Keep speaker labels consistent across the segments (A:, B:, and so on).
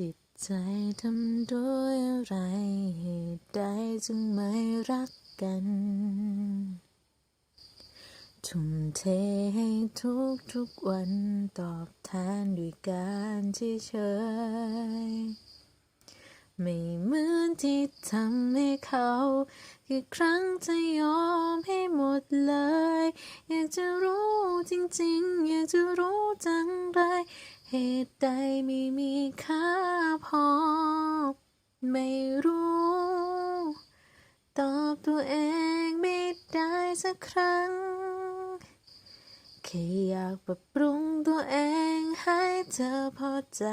A: จิตใจทำด้วยอะไรเหตุใดจึงไม่รักกัน ทุ่มเทให้ทุกทุกๆวันตอบแทนด้วยการที่เฉย ไม่เหมือนที่ทำให้เขากี่ครั้งจะยอมให้หมดเลย อยากจะรู้จริงๆ อยากจะรู้จังไร เหตุใดไม่มีค่าพอ ไม่รู้ ตอบตัวเองไม่ได้สักครั้ง แค่อยากปรับปรุงตัวเองให้เธอพอใจ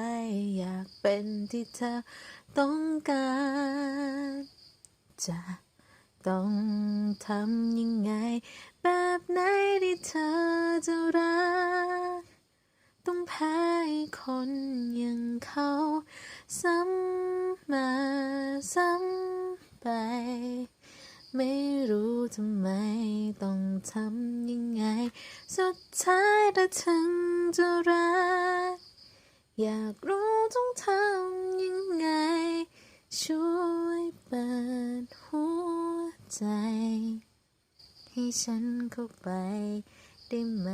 A: อยากเป็นที่เธอต้องการ จะต้องทำยังไง แบบไหนที่เธอจะรัก ต้องแพ้คนอย่างเขา ซ้ำมาซ้ำไป ไม่รู้ทำไมต้องทำยังไง สุดท้ายถ้าถึงจะรัก อยากรู้ต้องทำยังไง ช่วยเปิดหัวใจ ให้ฉันเข้าไปได้ไหม